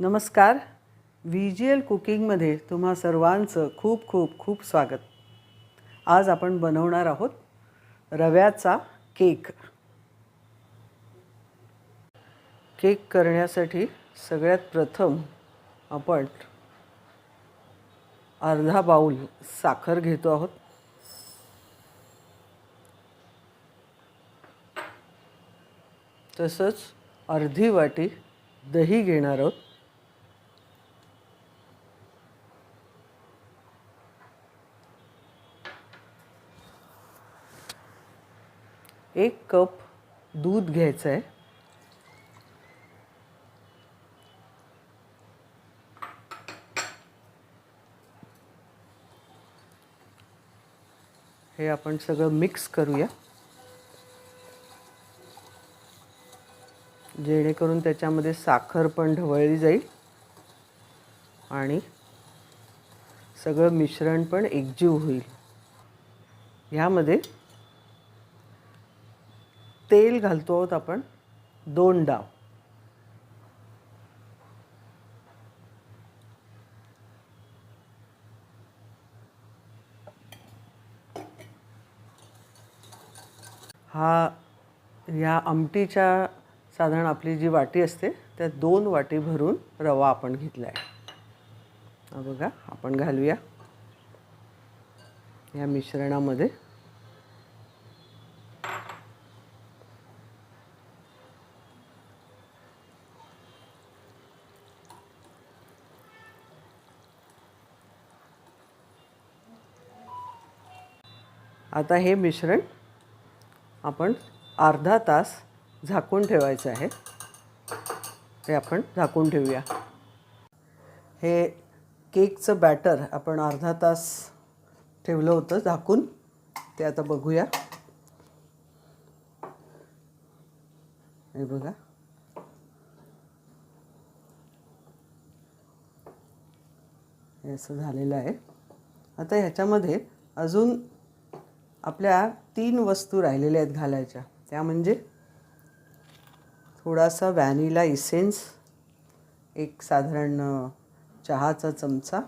नमस्कार. V G L कुकिंगमध्ये तुम्हा सर्वांचं खूप खूप खूप स्वागत. आज आपण बनवणार आहोत रव्याचा केक. केक करण्यासाठी सगळ्यात प्रथम आपण अर्धा बाऊल साखर घेतो आहोत. तसंच अर्धी वाटी दही घेणार आहोत. एक कप दूध घ्यायचं आहे हे आपण सगळं मिक्स करूया. जेणेकरून त्याच्यामध्ये साखर पण ढवळली जाईल आणि सगळं मिश्रण पण एकजीव होईल. ह्यामध्ये तेल घालतो आहोत आपण दोन डाव. हा या आमटीच्या साधारण आपली जी वाटी असते त्या दोन वाटी भरून रवा आपण घेतला आहे बघा आपण घालूया. या मिश्रणामध्ये. आता हे मिश्रण आपण अर्धा तास झाकून ठेवायचं आहे. ते आपण झाकून ठेवूया. हे केकचं बॅटर आपण अर्धा तास ठेवलं होतं झाकून. ते आता बघूया. हे बघा. हे असं झालेलं आहे. आता ह्याच्यामध्ये अजून आपल्या तीन वस्तू राहिलेल्या आहेत घालायच्या. त्या म्हणजे थोडासा व्हॅनिला इसेन्स एक साधारण चहाचा चमचा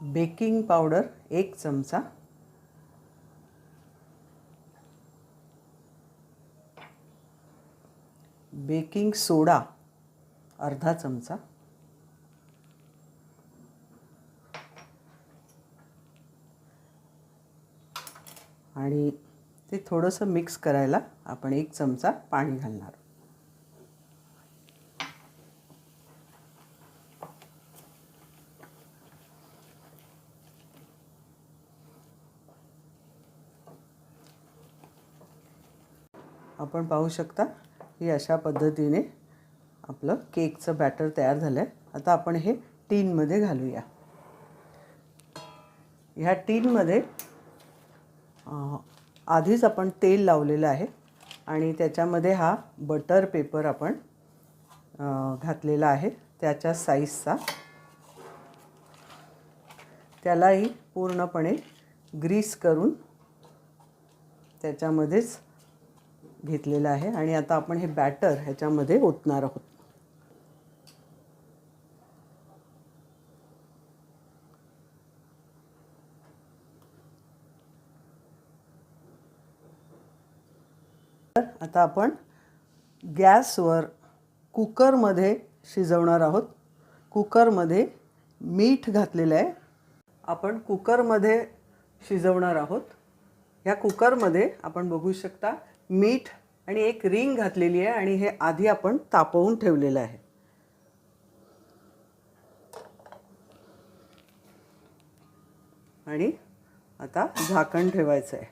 बेकिंग पावडर एक चमचा बेकिंग सोडा अर्धा चमचा आणि ते थोडंसं मिक्स करायला आपण एक चमचा पाणी घालणार. आपण पाहू शकता की अशा पद्धतीने आपलं केकचं बॅटर तयार झालं आहे आता आपण हे टीनमध्ये घालूया. ह्या टीनमध्ये आधीच आपण तेल लावलेलं आहे आणि त्याच्यामध्ये हा बटर पेपर आपण घातलेला आहे त्याच्या साईजचा त्यालाही पूर्णपणे ग्रीस करून त्याच्यामध्येच घेतलेलं आहे आणि आता आपण हे बॅटर ह्याच्यामध्ये ओतणार आहोत. तर आता आपण गॅसवर कुकरमध्ये शिजवणार आहोत. कुकरमध्ये मीठ घातलेलं आहे. आपण कुकरमध्ये शिजवणार आहोत. ह्या कुकरमध्ये आपण बघू शकता मीठ आणि एक रिंग घातलेली आहे आणि हे आधी आपण तापवून ठेवलेलं आहे. आणि आता झाकण ठेवायचं आहे.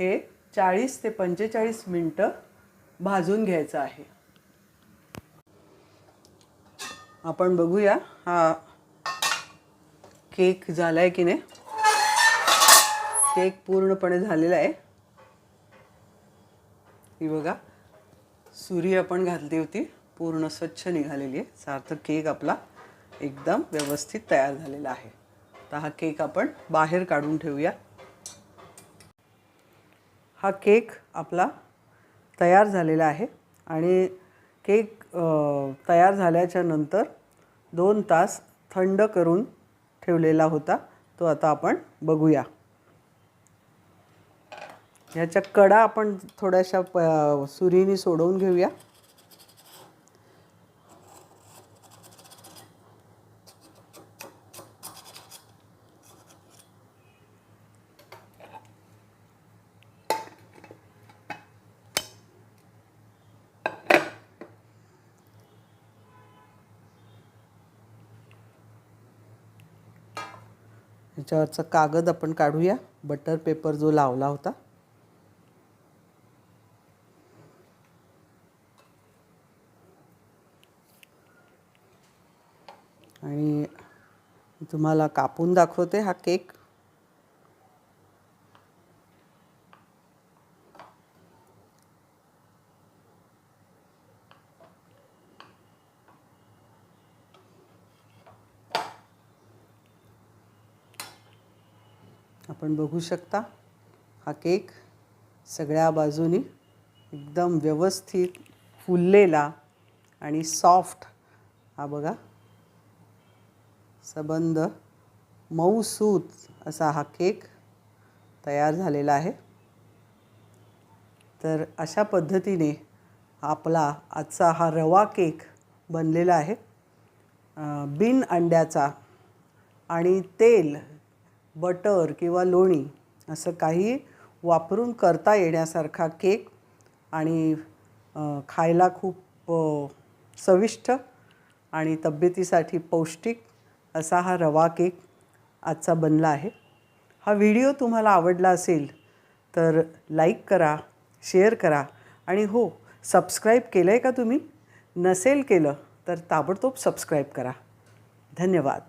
हे चाळीस ते पंचेचाळीस मिनटं भाजून घ्यायचं आहे. आपण बघूया हा केक झाला आहे की नाही? केक पूर्णपणे झालेला आहे. ही बघा सुरी आपण घातली होती. पूर्ण स्वच्छ निघालेली आहे. सार्थक केक आपला एकदम व्यवस्थित तयार झालेला आहे. तर हा केक आपण बाहेर काढून ठेवूया. हा केक आपला तयार झालेला आहे आणि केक तयार झाल्याच्यानंतर दोन तास थंड करून ठेवलेला होता. तो आता आपण बघूया. ह्याच्या कडा आपण थोड्याशा प सुरीने सोडवून घेऊया. ह्याच्यावरचा कागद आपण काढूया. बटर पेपर जो लावला होता. आणि तुम्हाला कापून दाखवते हा केक आपण बघू शकता हा केक सगळ्या बाजूनी एकदम व्यवस्थित फुललेला आणि सॉफ्ट हा बघा. सबंध मऊसूत असा हा केक तयार झालेला आहे. तर अशा पद्धतीने आपला आजचा हा रवा केक बनलेला आहे. बिन अंड्याचा आणि तेल बटर किंवा लोणी असं काही वापरून करता येण्यासारखा केक आणि खायला खूप चविष्ट आणि तब्येतीसाठी पौष्टिक असा हा रवा केक आजचा बनला आहे. हा व्हिडिओ तुम्हाला आवडला असेल तर लाईक करा शेअर करा आणि हो सबस्क्राईब केलं आहे का तुम्ही? नसेल केलं तर ताबडतोब सबस्क्राईब करा. धन्यवाद.